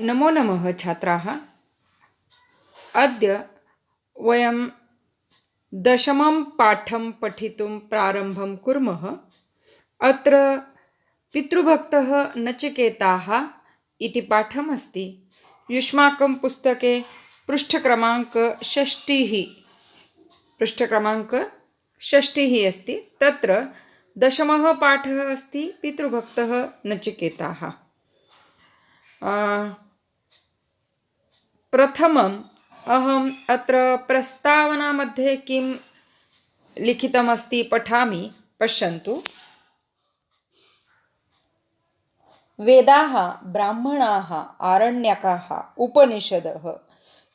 नमो नमः छात्राः। अद्य वयं दशमं पाठं पठितुं प्रारम्भं कुर्मः। अत्र पितृभक्तः नचिकेताः इति पाठमस्ति। युष्माकं पुस्तके पृष्ठक्रमाङ्क षष्टिः पृष्ठक्रमाङ्क षष्टिः अस्ति। तत्र दशमः पाठः अस्ति पितृभक्तः नचिकेताः। आ, प्रथमम् अहम् अत्र प्रस्तावनामध्ये किं लिखितमस्ति पठामि पश्यन्तु। वेदाः ब्राह्मणाः आरण्यकाः उपनिषदः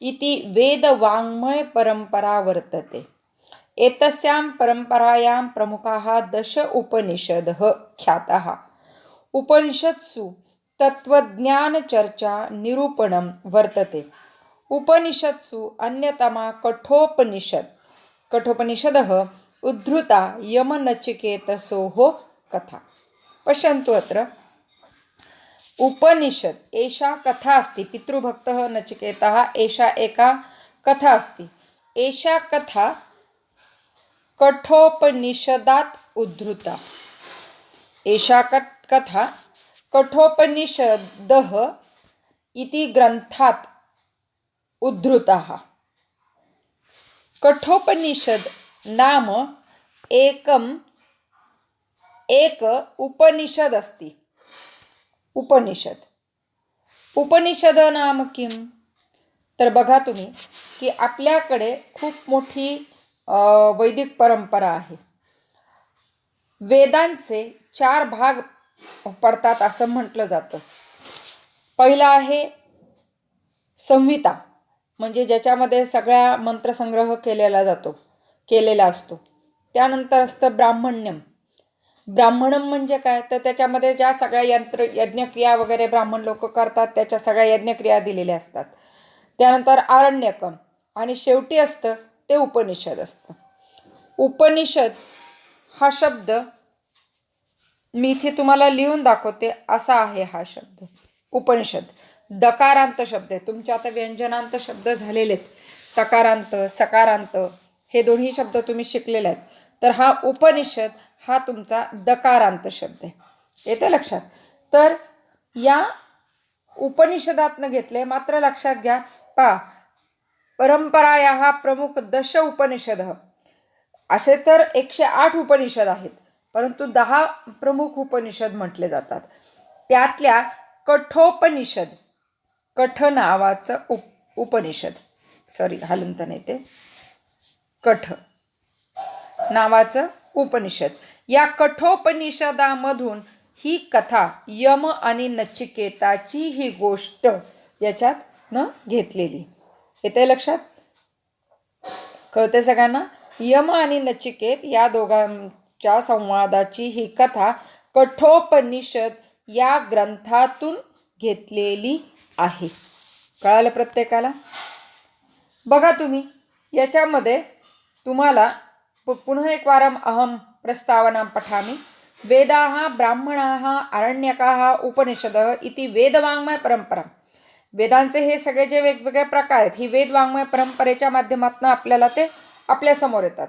इति वेदवाङ्मयपरम्परा वर्तते। एतस्यां परम्परायां प्रमुखाः दश उपनिषदः ख्याताः। उपनिषत्सु तत्त्वज्ञानचर्चा निरूपणं वर्तते। उपनिषत्सु अन्यतमा कठोपनिषद। कठोपनिषदः उद्धृता यमनचिकेतसोः कथा। पश्यन्तु अत्र उपनिषत् एषा कथा अस्ति पितृभक्तः नचिकेतः एषा एका कथा अस्ति। एषा कथा कठोपनिषदात् उद्धृता। एषा कथा कठोपनिषदः इति ग्रन्थात् उद्धृतः। कठोपनिषद नाम एकम एक उपनिषद अस्ति। उपनिषद। उपनिषद नाम किम? तर बघा तुम्ही की आपल्याकडे खूप मोठी वैदिक परंपरा आहे. वेदांचे चार भाग पडतात असं म्हटलं जातं. पहिला आहे संहिता. म्हणजे ज्याच्यामध्ये सगळ्या मंत्रसंग्रह केलेला जातो केलेला असतो. त्यानंतर असतं ब्राह्मण्यम. ब्राह्मणम म्हणजे काय? तर त्याच्यामध्ये ज्या सगळ्या यंत्र यज्ञक्रिया वगैरे ब्राह्मण लोक करतात त्याच्या सगळ्या यज्ञक्रिया दिलेल्या असतात. त्यानंतर आरण्यकम आणि शेवटी असतं ते उपनिषद असतं. उपनिषद हा शब्द मी इथे तुम्हाला लिहून दाखवते असा आहे हा शब्द. उपनिषद. दकारांत शब्द आहे तुमच्या आता व्यंजनांत शब्द झालेले आहेत. तकारांत सकारांत हे दोन्ही शब्द तुम्ही शिकलेले आहेत. तर हा उपनिषद हा तुमचा दकारांत शब्द आहे. येते लक्षात? तर या उपनिषदातनं घेतले मात्र लक्षात घ्या. पा परंपराया हा प्रमुख दश उपनिषद. असे तर एकशे आठ उपनिषद आहेत. परंतु दहा प्रमुख उपनिषद म्हटले जातात. त्यातल्या कठोपनिषद कठ नावाचं उप उपनिषद. सॉरी हलंत नाही ते. कठ. नावाचं उपनिषद. या कठोपनिषदामधून ही कथा यम आणि नचिकेताची ही गोष्ट याच्यात न घेतलेली. येते लक्षात? कळते सगळ्यांना? यम आणि नचिकेत या दोघांच्या संवादाची ही कथा कठोपनिषद या ग्रंथातून घेतलेली आहे. कळालं प्रत्येकाला? बघा तुम्ही याच्यामध्ये तुम्हाला पुनः एकवारम् अहं प्रस्तावनां पठामि. वेदाः ब्राह्मणाः आरण्यकाः उपनिषदः इति वेदवाङ्मयपरंपरा वेदांचे हे सगळे जे वेगवेगळे प्रकार आहेत ही वेदवाङ्मय परंपरेच्या माध्यमातून आपल्याला ते आपल्यासमोर येतात.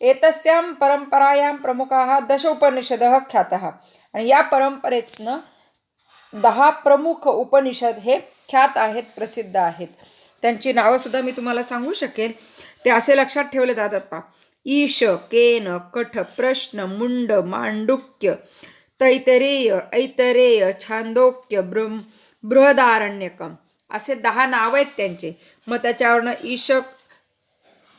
एतस्यां परंपरायां प्रमुखाः दश उपनिषदः ख्यातः. आणि या परंपरेतनं दहा प्रमुख उपनिषद हे ख्यात आहेत प्रसिद्ध आहेत. त्यांची नावंसुद्धा मी तुम्हाला सांगू शकेल. ते असे लक्षात ठेवले जातात पा ईश केन कठ प्रश्न मुंड मांडुक्य तैतरेय ऐतरेय छांदोक्य ब्रह्म बृहदारण्यकम. असे दहा नाव आहेत त्यांचे. मग त्याच्यावरनं ईशक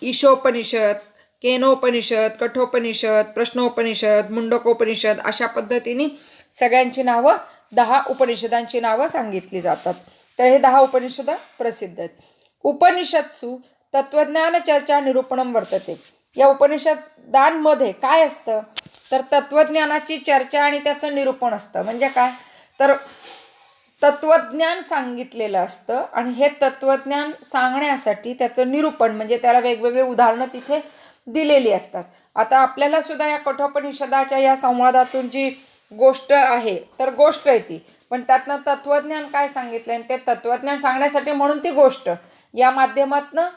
ईशोपनिषद केनोपनिषद कठोपनिषद प्रश्नोपनिषद मुंडकोपनिषद अशा पद्धतीने सगळ्यांची नावं दहा उपनिषदांची नावं सांगितली जातात. तर हे दहा उपनिषद प्रसिद्ध आहेत. उपनिषदसु तत्वज्ञान चर्चा निरूपणम वर्तते. या उपनिषदांमध्ये काय असतं? तर तत्वज्ञानाची चर्चा आणि त्याचं निरूपण असतं. म्हणजे काय? तर तत्वज्ञान सांगितलेलं असतं आणि हे तत्वज्ञान सांगण्यासाठी त्याचं निरूपण म्हणजे त्याला वेगवेगळे उदाहरणं तिथे दिलेली असतात. आता आपल्याला सुद्धा या कठोपनिषदाच्या या संवादातून जी गोष्ट आहे तर गोष्ट आहे ती. पण त्यातनं तत्वज्ञान काय सांगितलं आणि ते तत्वज्ञान सांगण्यासाठी म्हणून ती गोष्ट. या माध्यमातनं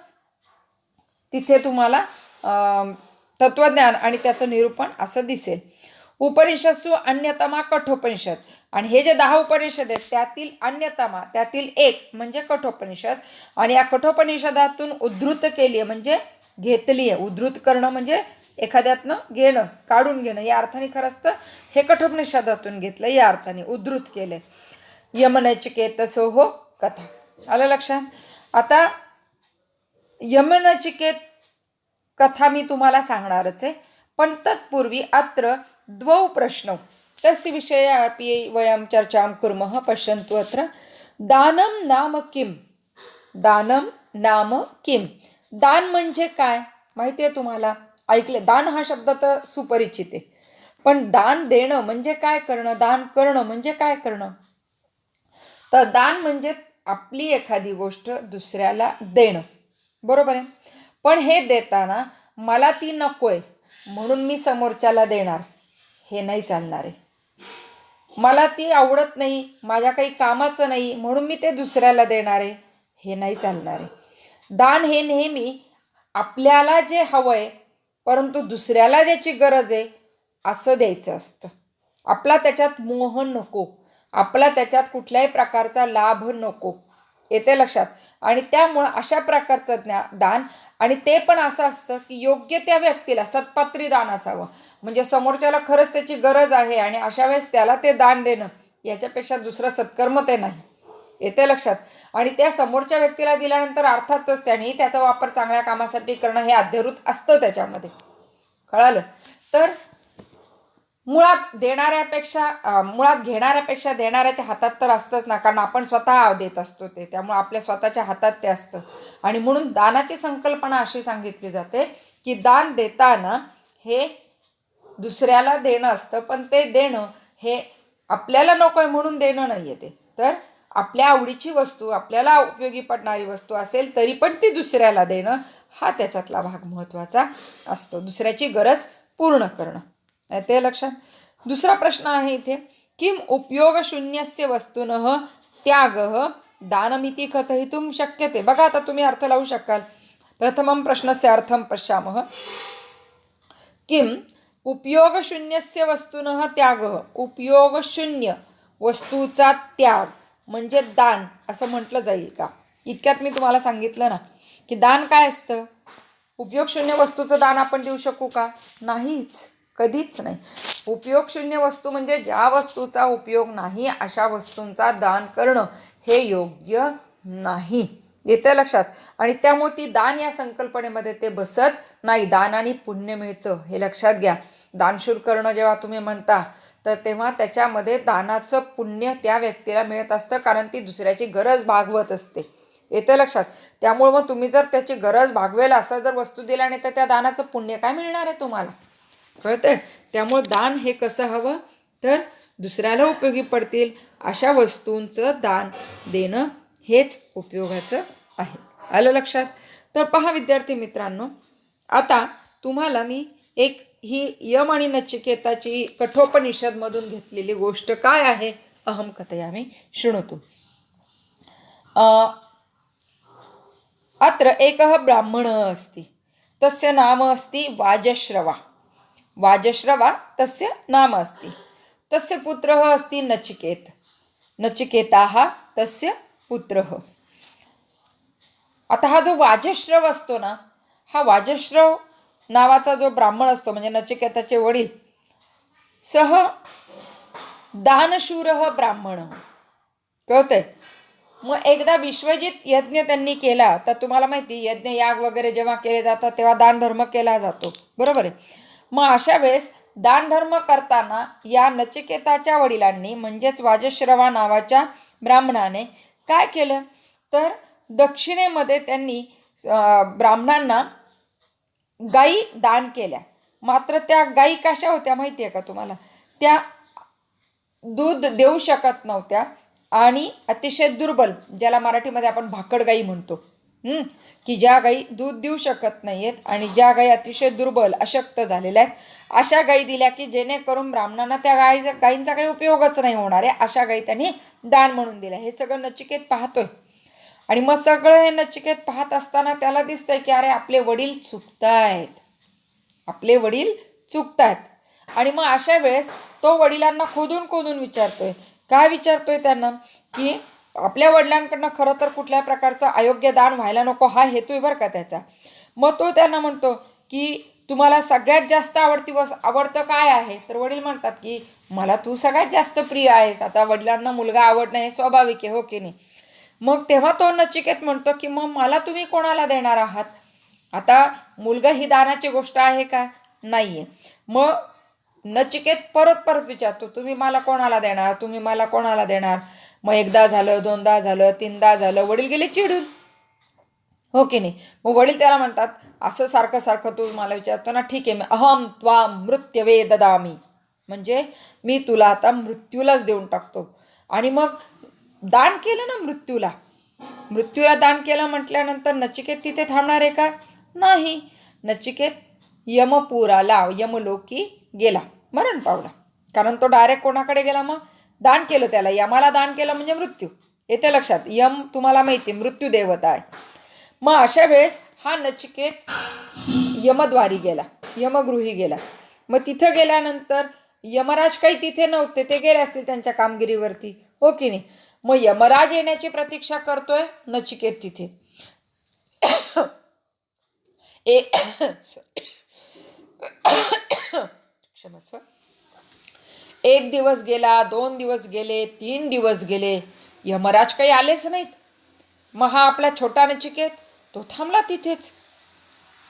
तिथे तुम्हाला तत्त्वज्ञान तत्वज्ञान आणि त्याचं निरूपण असं दिसेल. उपनिषदसु अन्यतमा कठोपनिषद. आणि हे जे दहा उपनिषद आहेत त्यातील अन्यतमा त्यातील एक म्हणजे कठोपनिषद. आणि या कठोपनिषदातून उद्धृत केली आहे म्हणजे घेतली आहे उद्धृत करणं म्हणजे एखाद्यातनं घेणं काढून घेणं या अर्थाने खरंच तर हे कठोपनिषदातून घेतलं या अर्थाने उद्धृत केलं. यमनचिकेतसो हो कथा. आलं लक्षात? आता यमनचिकेत कथा मी तुम्हाला सांगणारच आहे. पण तत्पूर्वी अत्र द्वौ प्रश्नौ. तस्य विषये अपि वयं चर्चां कुर्मः पश्यन्तु अत्र. दानं नाम किं दानं नाम किं दान म्हणजे काय? माहिती आहे तुम्हाला? ऐकले. दान हा शब्द तर सुपरिचित आहे. पण दान देणं म्हणजे काय करणं? दान करणं म्हणजे काय करणं? तर दान म्हणजे आपली एखादी गोष्ट दुसऱ्याला देणं. बरोबर आहे? पण हे देताना मला ती नकोय म्हणून मी समोरच्याला देणार. हे नाही चालणार आहे. मला ती आवडत नाही माझ्या काही कामाचं नाही म्हणून मी ते दुसऱ्याला देणार आहे. हे नाही चालणार आहे. दान हे नेहमी आपल्याला जे हवं आहे परंतु दुसऱ्याला ज्याची गरज आहे असं द्यायचं असतं. आपला त्याच्यात मोह नको. आपला त्याच्यात कुठल्याही प्रकारचा लाभ नको. येते लक्षात? आणि त्यामुळं अशा प्रकारचं ज्ञा दान आणि ते पण असं असतं की योग्य त्या व्यक्तीला सत्पात्री दान असावं. म्हणजे समोरच्याला खरंच त्याची गरज आहे आणि अशा वेळेस त्याला ते दान देणं याच्यापेक्षा दुसरं सत्कर्म ते नाही. येते लक्षात. आणि त्या समोरच्या व्यक्तीला दिल्यानंतर अर्थातच त्यांनी त्याचा वापर चांगल्या कामासाठी करणं हे अध्यरूत असतं त्याच्यामध्ये. कळालं? तर मुळात देणाऱ्यापेक्षा मुळात घेणाऱ्यापेक्षा देणाऱ्याच्या हातात तर असतंच ना कारण आपण स्वतः देत असतो ते. त्यामुळे आपल्या स्वतःच्या हातात ते असतं. आणि म्हणून दानाची संकल्पना अशी सांगितली जाते की दान देताना हे दुसऱ्याला देणं असतं पण ते देणं हे आपल्याला नको आहे म्हणून देणं नाही आहे ते. तर आपल्या आवडीची वस्तू आपल्याला उपयोगी पडणारी वस्तू असेल तरी पण ती दुसऱ्याला देणं हा त्याच्यातला भाग महत्त्वाचा असतो. दुसऱ्याची गरज पूर्ण करणं. ते लक्षात? दुसरा प्रश्न आहे इथे किम उपयोगशून्यस्य वस्तून त्याग दानमिती कथयितुं शक्यते. बघा आता तुम्ही अर्थ लावू शकाल. प्रथमं प्रश्नस्य अर्थं पश्यामः. किम उपयोगशून्यस्य वस्तुनः त्याग. उपयोगशून्य वस्तूचा त्याग. म्हणजे दान असं म्हटलं जाईल का? इतक्यात मी तुम्हाला सांगितलं ना की दान काय असतं? उपयोगशून्य वस्तूचं दान आपण देऊ शकू का? नाहीच कधीच नाही. उपयोगशून्य वस्तू म्हणजे ज्या वस्तूचा उपयोग नाही अशा वस्तूंचा दान करणं हे योग्य नाही. येतं लक्षात? आणि त्यामुळे ती दान या संकल्पनेमध्ये ते बसत नाही. दान आणि पुण्य मिळतं हे लक्षात घ्या. दानशूर करणं जेव्हा तुम्ही म्हणता तर तेव्हा त्याच्यामध्ये दानाचं पुण्य त्या व्यक्तीला मिळत असतं कारण ती दुसऱ्याची गरज भागवत असते. येतं लक्षात? त्यामुळं मग तुम्ही जर त्याची गरज भागवेल असं जर वस्तू दिला नाही तर त्या दानाचं पुण्य काय मिळणार आहे तुम्हाला? कळतंय? त्यामुळं दान हे कसं हवं? तर दुसऱ्याला उपयोगी पडतील अशा वस्तूंचं दान देणं हेच उपयोगाचं आहे. आलं लक्षात? तर पहा विद्यार्थी मित्रांनो आता तुम्हाला मी एक ही यम आणि नचिकेताची कठोपनिषदमधून घेतलेली गोष्ट काय आहे? अहम कथयामी शृणोतु. अत्र एकः ब्राह्मणः अस्ति तस्य नाम अस्ति वाजश्रवा. वाजश्रवा तस्य नाम अस्ति तस्य पुत्रः अस्ति नचिकेत नचिकेताः तस्य पुत्रः. आता हा जो वाजश्रव असतो ना हा वाजश्रव नावाचा जो ब्राह्मण असतो म्हणजे नचिकेताचे वडील सह दानशूर ब्राह्मण. कळतंय? मग एकदा विश्वजित यज्ञ त्यांनी केला तर तुम्हाला माहिती यज्ञ याग वगैरे जेव्हा केले जातात तेव्हा दानधर्म केला जातो. बरोबर आहे? मग अशा वेळेस दानधर्म करताना या नचिकेताच्या वडिलांनी म्हणजेच वाजश्रवा नावाच्या ब्राह्मणाने काय केलं? तर दक्षिणेमध्ये त्यांनी ब्राह्मणांना गायी दान केल्या. मात्र त्या गायी कशा होत्या माहिती आहे का तुम्हाला? त्या दूध देऊ शकत नव्हत्या आणि अतिशय दुर्बल ज्याला मराठीमध्ये आपण भाकड गाई म्हणतो. की ज्या गाई दूध देऊ शकत नाहीयेत आणि ज्या गाई अतिशय दुर्बल अशक्त झालेल्या आहेत अशा गाई दिल्या की जेणेकरून ब्राह्मणांना त्या गाईचा गाईंचा काही उपयोगच नाही होणार आहे अशा गाई त्यांनी दान म्हणून दिल्या. हे सगळं नचिकेत पाहतोय. आणि मग सगळं हे नचिकेत पाहत असताना त्याला दिसतंय की अरे आपले वडील चुकतायत. आपले वडील चुकतायत. आणि मग अशा वेळेस तो वडिलांना खोदून खोदून विचारतोय. काय विचारतोय त्यांना? की आपल्या वडिलांकडनं खरं तर कुठल्या प्रकारचं अयोग्य दान व्हायला नको हा हेतू आहे बरं का त्याचा? मग तो त्यांना म्हणतो की तुम्हाला सगळ्यात जास्त आवडती वस आवडतं काय आहे? तर वडील म्हणतात की मला तू सगळ्यात जास्त प्रिय आहेस. आता वडिलांना मुलगा आवडणं हे स्वाभाविक आहे हो की नाही? मग तेव्हा तो नचिकेत म्हणतो की मग मला तुम्ही कोणाला देणार आहात? आता मुलगा ही दानाची गोष्ट आहे का? नाहीये. मग नचिकेत परत परत विचारतो तुम्ही मला कोणाला देणार? तुम्ही मला कोणाला देणार? मग एकदा झालं दोनदा झालं तीनदा झालं वडील गेले चिडून. हो की नाही? मग वडील त्याला म्हणतात असं सारखं सारखं तू मला विचारतो ना ठीक आहे मी अहम त्वा मृत्यवे ददामी म्हणजे मी तुला आता मृत्यूलाच देऊन टाकतो. आणि मग दान केलं ना मृत्यूला? मृत्यूला दान केलं म्हटल्यानंतर नचिकेत तिथे थांबणार आहे का? नाही. नचिकेत यमपुराला यमलोकी गेला मरण पावला. कारण तो डायरेक्ट कोणाकडे गेला मग? दान केलं त्याला. यमाला दान केलं म्हणजे मृत्यू. येते लक्षात. यम तुम्हाला माहिती मृत्यू देवता आहे. मग अशा वेळेस हा नचिकेत यमद्वारी गेला यमगृही गेला. मग तिथं गेल्यानंतर यमराज काही तिथे नव्हते. ते गेले असतील त्यांच्या कामगिरीवरती. हो की नाही? मग यमराज येण्याची प्रतीक्षा करतोय नचिकेत तिथे. ए क्षमस्व. एक दिवस गेला दोन दिवस गेले तीन दिवस गेले. यमराज काही आलेच नाहीत. मग हा आपला छोटा नचिकेत तो थांबला तिथेच.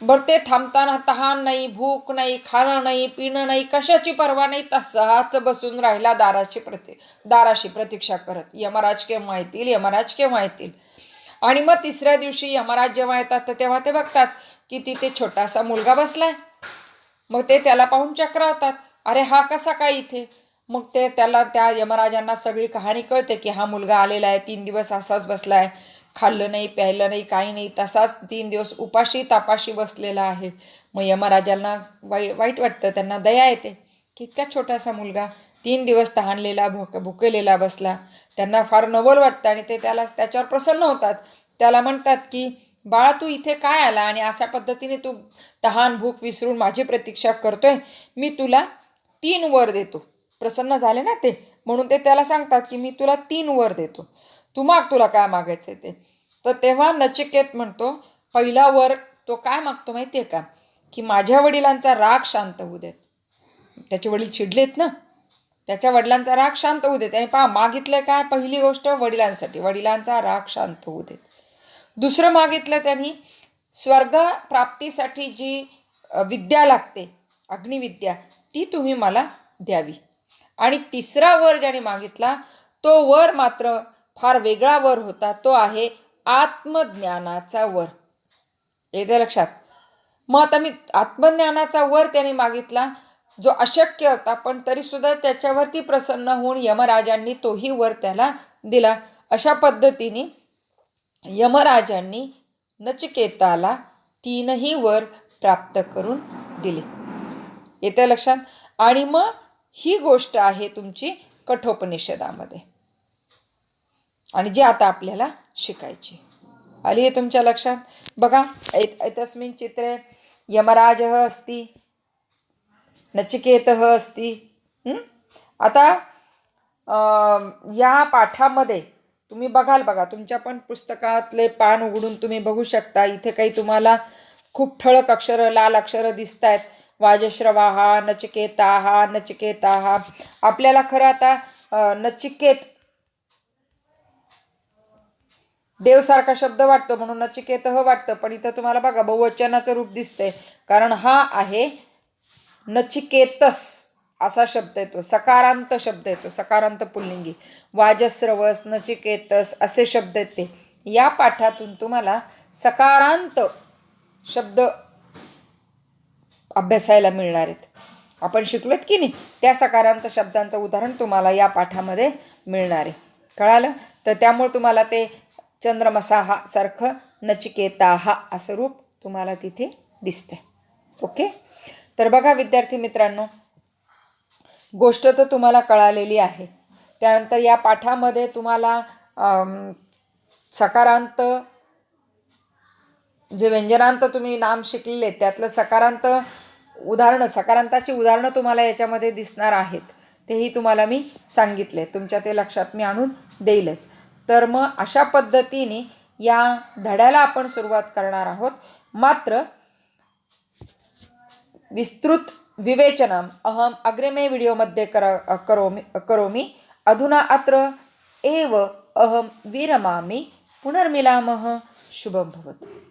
बरं ते थांबताना तहान नाही भूक नाही खाणं नाही पिणं नाही कशाची पर्वा नाही तसाच बसून राहिला दाराची प्रति दाराशी प्रतीक्षा करत. यमराज केव्हा येतील यमराज केव्हा येतील आणि मग तिसऱ्या दिवशी यमराज जेव्हा येतात तर तेव्हा ते बघतात की तिथे छोटासा मुलगा बसलाय. मग ते त्याला पाहून चक्रावतात. अरे हा कसा काय इथे? मग ते त्याला त्या यमराजांना सगळी कहाणी कळते की हा मुलगा आलेला आहे तीन दिवस असाच बसलाय. खाल्लं नाही प्यायलं नाही काही नाही तसाच तीन दिवस उपाशी तापाशी बसलेला आहे. मग यमराजांना वाई वाईट वाटतं त्यांना दया येते. की इतका छोटासा मुलगा. तीन दिवस तहानलेला भुक भुकेलेला बसला. त्यांना फार नवल वाटतं आणि ते त्याला त्याच्यावर प्रसन्न होतात. त्याला म्हणतात की बाळा तू इथे काय आला आणि अशा पद्धतीने तू तहान भूक विसरून माझी प्रतीक्षा करतोय. मी तुला तीन वर देतो. प्रसन्न झाले ना ते? म्हणून ते त्याला सांगतात की मी तुला तीन वर देतो. तू माग तुला काय मागायचं ते. तर तेव्हा नचिकेत म्हणतो पहिला वर तो काय मागतो माहिती आहे का? की माझ्या वडिलांचा राग शांत होऊ देत. त्याचे वडील चिडलेत ना. त्याच्या वडिलांचा राग शांत होऊ देत. आणि पहा मागितलं काय? पहिली गोष्ट वडिलांसाठी. वडिलांचा राग शांत होऊ देत. दुसरं मागितलं त्यांनी स्वर्ग प्राप्तीसाठी जी विद्या लागते अग्निविद्या ती तुम्ही मला द्यावी. आणि तिसरा वर ज्याने मागितला तो वर मात्र फार वेगळा वर होता तो आहे आत्मज्ञानाचा वर. येते लक्षात? मग आता मी आत्मज्ञानाचा वर त्याने मागितला जो अशक्य होता पण तरी सुद्धा त्याच्यावरती प्रसन्न होऊन यमराजांनी तोही वर त्याला दिला. अशा पद्धतीने यमराजांनी नचिकेताला तीनही वर प्राप्त करून दिले. येते लक्षात? आणि मग ही गोष्ट आहे तुमची कठोपनिषदामध्ये. आणि जे आता आपल्याला शिकायची. आली आहे तुमच्या लक्षात? बघा तस्मिन चित्रे यमराजः अस्ति नचिकेतः अस्ति. आता या पाठामध्ये तुम्ही बघाल बघा तुमच्या पण पुस्तकातले पान उघडून तुम्ही बघू शकता. इथे काही तुम्हाला खूप ठळक अक्षरं लाल अक्षरं दिसत आहेत वाजश्रवाहा नचिकेताहा नचिकेताहा आपल्याला खरं आता नचिकेत देवसारखा शब्द वाटतो म्हणून नचिकेतह वाटतं. पण इथं तुम्हाला बघा बहुवचनाचं रूप दिसतंय. कारण हा आहे नचिकेतस असा शब्द येतो सकारांत शब्द येतो सकारांत पुल्लिंगी. वाजस्रवस नचिकेतस असे शब्द येते. या पाठातून तुम्हाला सकारांत शब्द अभ्यासायला मिळणार आहेत. आपण शिकलोत की नाही? त्या सकारांत शब्दांचं उदाहरण तुम्हाला या पाठामध्ये मिळणार आहे. कळालं? तर त्यामुळे तुम्हाला ते चंद्रमसाहा सारखं नचिकेताहा असं रूप तुम्हाला तिथे दिसते ओके? तर बघा विद्यार्थी मित्रांनो गोष्ट तर तुम्हाला कळालेली आहे. त्यानंतर या पाठामध्ये तुम्हाला सकारांत जे व्यंजनांत तुम्ही नाम शिकलेले त्यातलं सकारांत उदाहरणं सकारांताची उदाहरणं तुम्हाला याच्यामध्ये दिसणार आहेत. तेही तुम्हाला मी सांगितले. तुमच्या ते लक्षात मी आणून देईलच. तर मग अशा पद्धतीने या धड्याला आपण सुरुवात करणार आहोत. मात्र विस्तृत विवेचनम. अहम् अग्रिमे वीडियोमध्ये कर करोमि करोमि अधुना अत्र एव अहं विरमामि. पुनर्मिलामः. शुभं भवतु.